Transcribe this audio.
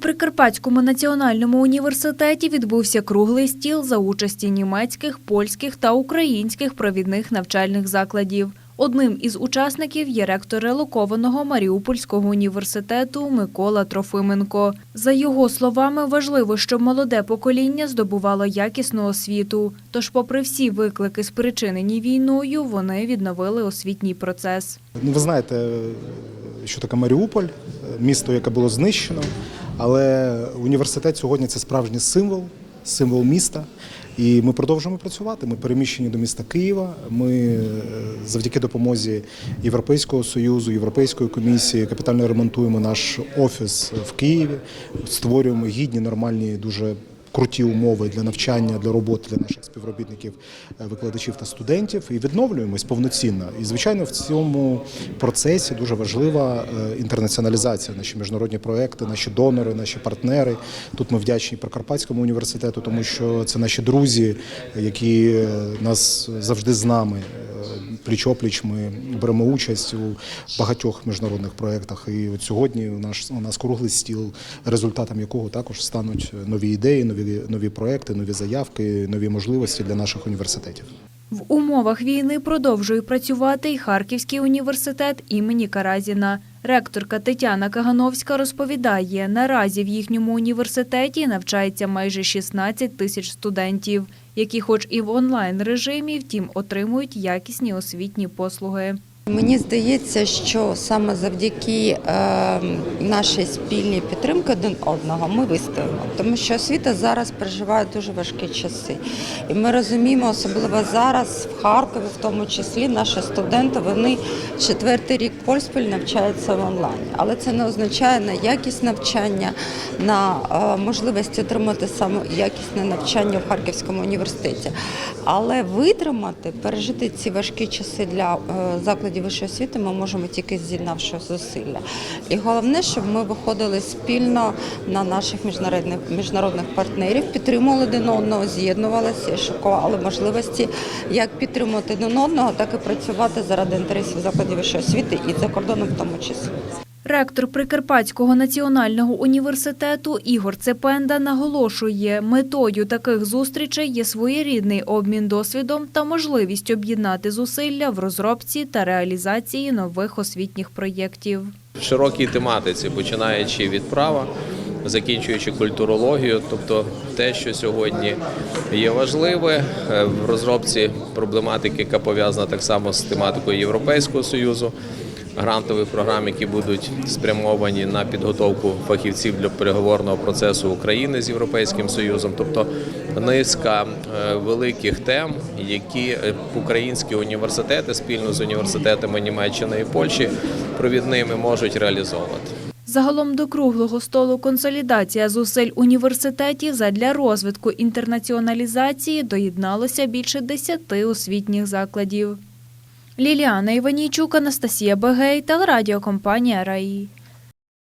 Прикарпатському національному університеті відбувся круглий стіл за участі німецьких, польських та українських провідних навчальних закладів. Одним із учасників є ректор релокованого Маріупольського університету Микола Трофименко. За його словами, важливо, щоб молоде покоління здобувало якісну освіту. Тож, попри всі виклики, спричинені війною, вони відновили освітній процес. Ну, ви знаєте, що таке Маріуполь, місто, яке було знищено, але університет сьогодні це справжній символ, символ міста. І ми продовжуємо працювати. Ми переміщені до міста Києва. Ми е, завдяки допомозі Європейського союзу, Європейської комісії капітально ремонтуємо наш офіс в Києві, створюємо гідні, нормальні, дуже круті умови для навчання, для роботи для наших співробітників, е, викладачів та студентів і відновлюємось повноцінно. І звичайно, в цьому процесі дуже важлива е, інтернаціоналізація. Наші міжнародні проекти, наші донори, наші партнери. Тут ми вдячні Прикарпатському університету, тому що це наші друзі, які е, нас завжди з нами. Пліч-опліч ми беремо участь у багатьох міжнародних проєктах. І от сьогодні у нас у нас круглий стіл, результатом якого також стануть нові ідеї, нові нові проекти, нові заявки, нові можливості для наших університетів. В умовах війни продовжує працювати і Харківський університет імені Каразіна. Ректорка Тетяна Кагановська розповідає, наразі в їхньому університеті навчається майже 16 тисяч студентів, які хоч і в онлайн-режимі, втім отримують якісні освітні послуги. Мені здається, що саме завдяки е, нашій спільній підтримці один одного ми вистоїмо, тому що освіта зараз переживає дуже важкі часи, і ми розуміємо, особливо зараз в Харкові, в тому числі наші студенти, вони четвертий рік поспіль навчаються в онлайні, але це не означає на якість навчання, на е, можливість отримати саме якісне навчання в Харківському університеті, але витримати, пережити ці важкі часи для е, закладів вищої освіти ми можемо тільки з'єднавши зусилля. І головне, щоб ми виходили спільно на наших міжнародних міжнародних партнерів, підтримували один одного, з'єднувалися шукували можливості як підтримувати один одного, так і працювати заради інтересів закладів вищої освіти і за кордоном в тому числі. Ректор Прикарпатського національного університету Ігор Цепенда наголошує, метою таких зустрічей є своєрідний обмін досвідом та можливість об'єднати зусилля в розробці та реалізації нових освітніх проєктів. в широкій тематиці, починаючи від права, закінчуючи культурологію, тобто те, що сьогодні є важливе е, в розробці проблематики, яка пов'язана так само з тематикою Європейського союзу. Грантових програм, які будуть спрямовані на підготовку фахівців для переговорного процесу України з Європейським Союзом, тобто низка е, великих тем, які е, українські університети спільно з університетами Німеччини і Польщі провідними можуть реалізовувати. Загалом до круглого столу консолідація зусиль університетів задля розвитку інтернаціоналізації доєдналося більше десяти освітніх закладів. Ліліана Іванійчук, Анастасія Бегей, телерадіокомпанія «Раї».